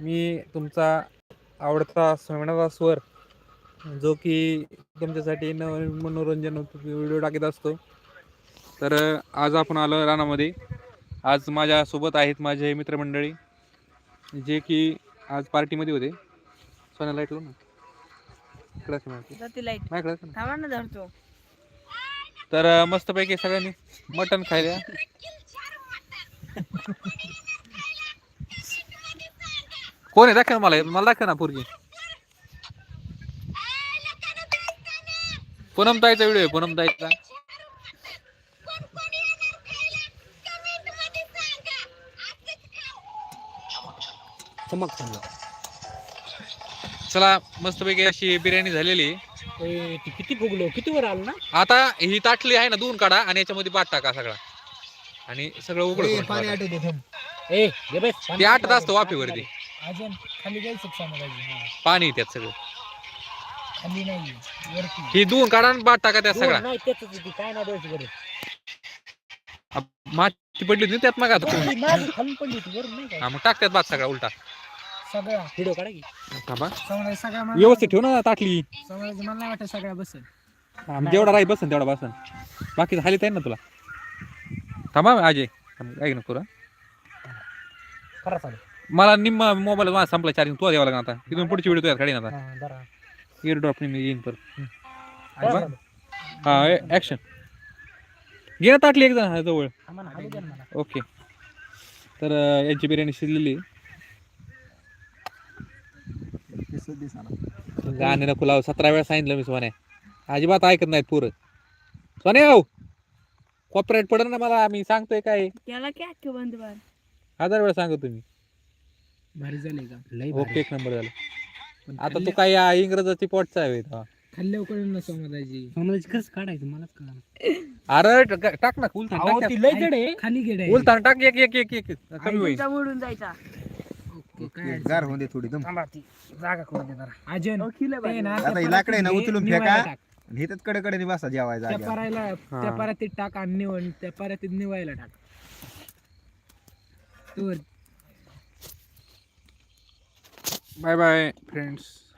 मी तुमचा आवडता सोमनाथ स्वर जो की तुमच्यासाठी नवीन मनोरंजन व्हिडिओ टाकत असतो. तर आज आपण आलो रानामध्ये. आज माझ्यासोबत आहेत माझे मित्रमंडळी जे की आज पार्टीमध्ये होते. सोन्या लाइट ना इकडं असं माहिती. जाती लाइट माझ्याकडे असं ना. थांबा ना धरतो. तर मस्तपैकी सगळ्यांनी मटण खायला कोण आहे? दाखव ना मला. मला दाखव ना पोरगी. पूनम ताईचा व्हिडिओ आहे पूनम ताईचा. चमक चालला. चला मस्तपैकी अशी बिर्याणी झालेली. ती किती फुगलो? किती वर आलं ना? आता ही ताटली आहे ना दोन काढा आणि याच्यामध्ये भात टाका सगळा. आणि सगळं उघड ते आटत असतं वाफेवरती. अजून खाली जायचं सांगायचं पाणी त्यात सगळं. खाली नाही वरती. ही काढा आणि भात टाका त्यात सगळा. नाही त्याच ती. काय नाही द्यायची गरज अब माती पडली होती ना त्यात मग आता ती माझी खालून पडली होती वरून नाही काय हा मग टाक त्यात भात सगळा उलटा. सगळा. व्हिडिओ काढा की. थांबा. समजा सगळ्या मला व्यवस्थित ठेव ना ताटली. मला नाही वाटत सगळ्या बसेल. हा, मग जेवढा राही बसन तेवढा बसन बाकी खाली आहे ना तुला. थांबा अजय थांब, ऐक ना करू खरा चालेल मला निम्मा मोबाईल माझा संपला चार्जिंग तुला द्यावा लागणार आता. तिथून पुढची व्हिडिओ तुझ्या काढीन आता. हा. एअर ड्रॉप मी येईन पर बरं, बा- बरं. हा ऍक्शन घे ना ताटली एक जण जवळ. आम्हाला खाली द्या ना मला. ओके. तर अं, यांची बिर्याणी शिजलेली गाणे नको लाव सतरा वेळा सांगितलं मी सोन्या. अजिबात ऐकत नाहीत पोरं. सोन्या हो कॉपरेट पडत ना मला मी सांगतोय काय. त्याला काय अख्खे बंद बार हजार वेळा सांगतो तुम्ही भारी झाले का? लई ओके एक नंबर झालं. पण आता तू खाल्ल्या- काय या इंग्रजाची पोटचा आहे इथं. खाल्ल्यावर ना समजायची समजायची कसं काढायचं? मलाच कळलं अरे ट- टाक ना टाक आहे. खाली गेड. उलटा टाक एक एक एक एक कमी होईल. मोडून जायचा. काय गार होऊन दे थोडी दम. थांबा ती जागा करून दे जरा. अजून अखिल ते बाई. ना आता त्या ही लाकडं आहे ना परातीत उचलून निवायला फेका. टाक. आणि कडे कडे बसा जेवायचा त्या. परायला हा. त्या परातीत टाक आणि निवड त्या परातीत निवायला टाक. तोवर bye bye friends